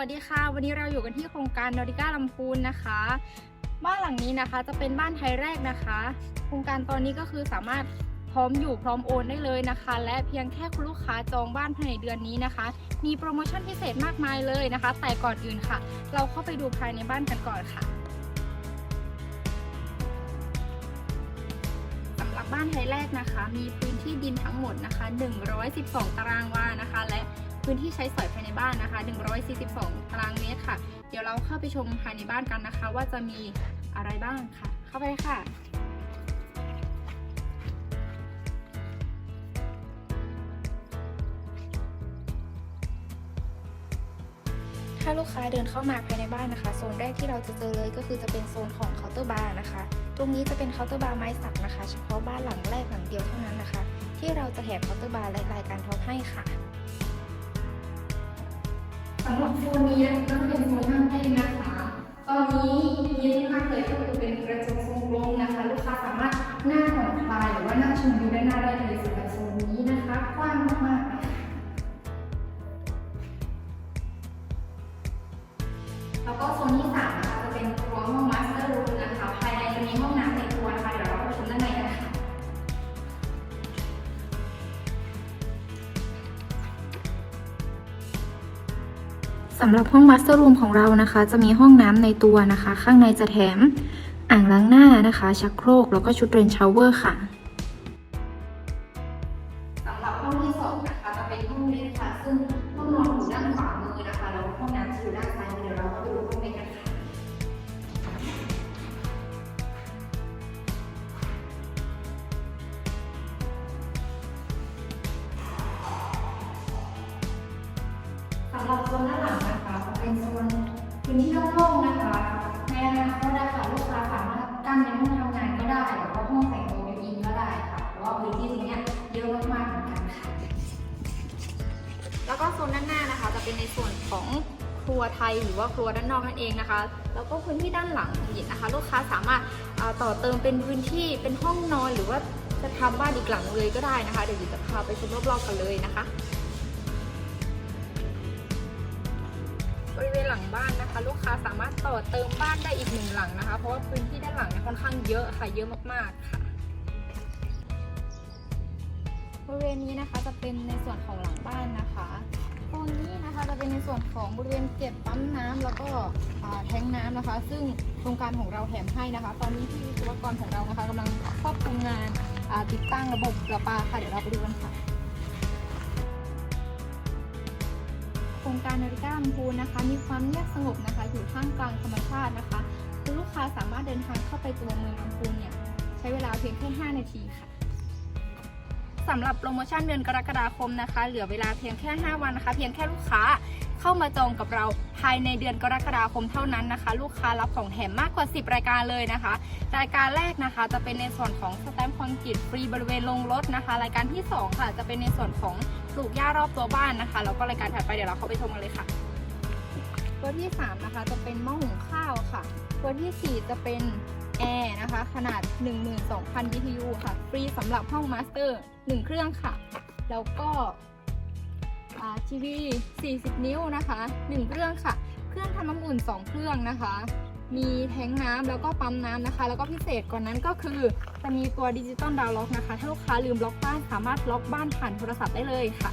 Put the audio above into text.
วัสดีค่ะ วันนี้เราอยู่กันที่โครงการนอริก้าลำพูนนะคะ บ้านหลังนี้นะคะจะเป็นบ้านไทยแรกนะคะ โครงการตอนนี้ก็คือสามารถพร้อมอยู่พร้อมโอนได้เลยนะคะ และเพียงแค่คุณลูกค้าจองบ้านภายในเดือนนี้นะคะ มีโปรโมชั่นพิเศษมากมายเลยนะคะ แต่ก่อนอื่นค่ะ เราเข้าไปดูภายในบ้านกันก่อนค่ะสำหรับบ้านไทยแรกนะคะ มีพื้นที่ดินทั้งหมดนะคะ 112 ตารางวานะคะและ พื้นที่ใช้สอยภายในบ้านนะคะ 142 ตารางเมตรค่ะ เดี๋ยวเราเข้าไปชมภายในบ้านกันนะคะ ว่าจะมีอะไรบ้างค่ะ เข้าไปเลยค่ะถ้าลูกค้าเดินเข้ามาภายในบ้านนะคะ โซนแรกที่เราจะเจอเลยก็คือจะเป็นโซนของเคาน์เตอร์บาร์นะคะ ตรงนี้จะเป็นเคาน์เตอร์บาร์ไม้สักนะคะ เฉพาะบ้านหลังแรกหลังเดียวเท่านั้นนะคะ ที่เราจะแถมเคาน์เตอร์บาร์และรายการท็อปให้ค่ะำหรับโซนนี้ก็เป็นโซนนั่งเล่นนะคะ ตอนนี้ยิ้มมากเลยก็คือเป็นกระจกทรงกลมนะคะ ลูกค้าสามารถนั่งผ่อนคลายหรือว่านั่งชมวิวด้านหน้าได้เลยสำหรับโซนนี้นะคะกว้างมากๆนะคะแล้วก็โซนที่สามนะคะจะเป็นครัวห้องมา สำหรับห้องมาสเตอร์รูมของเรานะคะ จะมีห้องน้ำในตัวนะคะ ข้างในจะแถมอ่างล้างหน้านะคะ ชักโครก แล้วก็ชุดเรนชาวเวอร์ค่ะสำหรับห้องที่สองนะคะจะเป็นห้องเล็กค่ะ ซึ่งห้องนอนอยู่ด้านขวามือนะคะ แล้วห้องน้ำจะอยู่ด้านซ้ายมือเดี๋ยวเราไปดูห้องเล็กกันค่ะสำหรับโซน พื้นที่โล่งๆนะคะ ในอนาคตนะคะลูกค้าสามารถกั้นเป็นห้องทำงานก็ได้หรือว่าห้องแต่งตัวบิวอินก็ได้ค่ะเพราะว่าพื้นที่ตรงเนี้ยเยอะมากๆเหมือนกันค่ะ แล้วก็โซนด้านหน้านะคะ จะเป็นในส่วนของครัวไทยหรือว่าครัวด้านนอกนั่นเองนะคะ แล้วก็พื้นที่ด้านหลังหยินนะคะ ลูกค้าสามารถต่อเติมเป็นพื้นที่เป็นห้องนอนหรือว่าจะทำบ้านอีกหลังเลยก็ได้นะคะ เดี๋ยวหยินจะพาไปชมรอบๆกันเลยนะคะ บริเวณหลังบ้านนะคะ ลูกค้าสามารถต่อเติมบ้านได้อีกหนึ่งหลังนะคะ เพราะว่าพื้นที่ด้านหลังเนี่ยค่อนข้างเยอะค่ะเยอะมากๆค่ะบริเวณนี้นะคะจะเป็นในส่วนของหลังบ้านนะคะตรงนี้นะคะจะเป็นในส่วนของบริเวณเก็บปั๊มน้ำแล้วก็แทงน้ำนะคะ ซึ่งโครงการของเราแถมให้นะคะ ตอนนี้ที่วิศวกรของเรานะคะกำลังควบคุมงานติดตั้งระบบประปาค่ะเดี๋ยวเราไปดูกันค่ะ รงการนาฬิกาลำพูนนะคะ มีความเงียบสงบนะคะ อยู่ท่ามกลางธรรมชาตินะคะคุณลูกค้าสามารถเดินทางเข้าไปตัวเมืองลำพูนเนี่ยใช้เวลาเพียงแค่ 5 นาทีค่ะสำหรับโปรโมชั่นเดือนกรกฎาคมนะคะ เหลือเวลาเพียงแค่ 5 วันนะคะ เพียงแค่ลูกค้า เข้ามาจองกับเราภายในเดือนกรกฎาคมเท่านั้นนะคะ ลูกค้ารับของแถมมากกว่า 10 รายการเลยนะคะ รายการแรกนะคะจะเป็นในส่วนของสแตมป์คอนกรีตฟรีบริเวณลงรถนะคะ รายการที่สองค่ะ จะเป็นในส่วนของปลูกหญ้ารอบตัวบ้านนะคะแล้วก็รายการถัดไปเดี๋ยวเราเข้าไปชมกันเลยค่ะ ตัวที่ 3 นะคะจะเป็นหม้อหุงข้าวค่ะ ตัวทีสี่4 จะเป็นแอร์นะคะ ขนาด 12,000 BTU ค่ะ ฟรีสำหรับห้องมาสเตอร์ 1 เครื่องค่ะ แล้วก็ ทีวี 40 นิ้วนะคะ 1 เครื่องค่ะ เครื่องทำน้ำอุ่น 2 เครื่องนะคะ มีแทงน้ำแล้วก็ปั๊มน้ำนะคะ แล้วก็พิเศษกว่านั้นก็คือ จะมีตัวดิจิตอลดาวล็อกนะคะ ถ้าลูกค้าลืมล็อกบ้านสามารถล็อกบ้านผ่านโทรศัพท์ได้เลยค่ะ